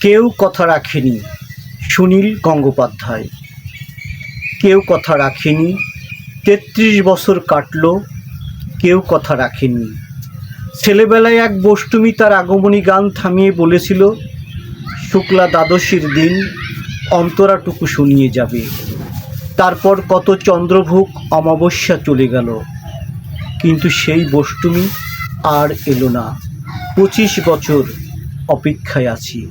কেউ কথা রাখেনি সুনীল গঙ্গোপাধ্যায়। কেউ কথা রাখেনি, তেত্রিশ বছর কাটলো, কেউ কথা রাখেনি। ছেলেবেলায় এক বষ্টমী তার আগমনী গান থামিয়ে বলেছিল, শুক্লা দ্বাদশীর দিন অন্তরাটুকু শুনিয়ে যাবে। তারপর কত চন্দ্রভোগ অমাবস্যা চলে গেল। কিন্তু সেই বষ্টমী আর এলো না। পঁচিশ বছর অপেক্ষায় আছি।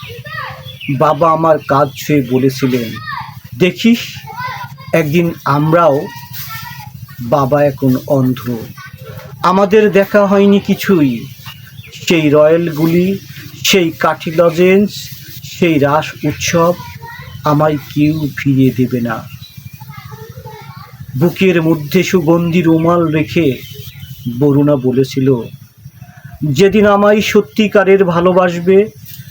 বাবা আমার কাজ ছুঁয়ে বলেছিলেন, দেখিস, একদিন আমরাও বাবা এখন অন্ধ। আমাদের দেখা হয়নি কিছুই। সেই রয়্যালগুলি, সেই কাঠি লজেন্স, সেই রাস উৎসব আমায় কেউ ফিরিয়ে দেবে না। বুকের মধ্যে সুগন্ধি রুমাল রেখে বরুণা বলেছিল, যেদিন আমায় সত্যিকারের ভালোবাসবে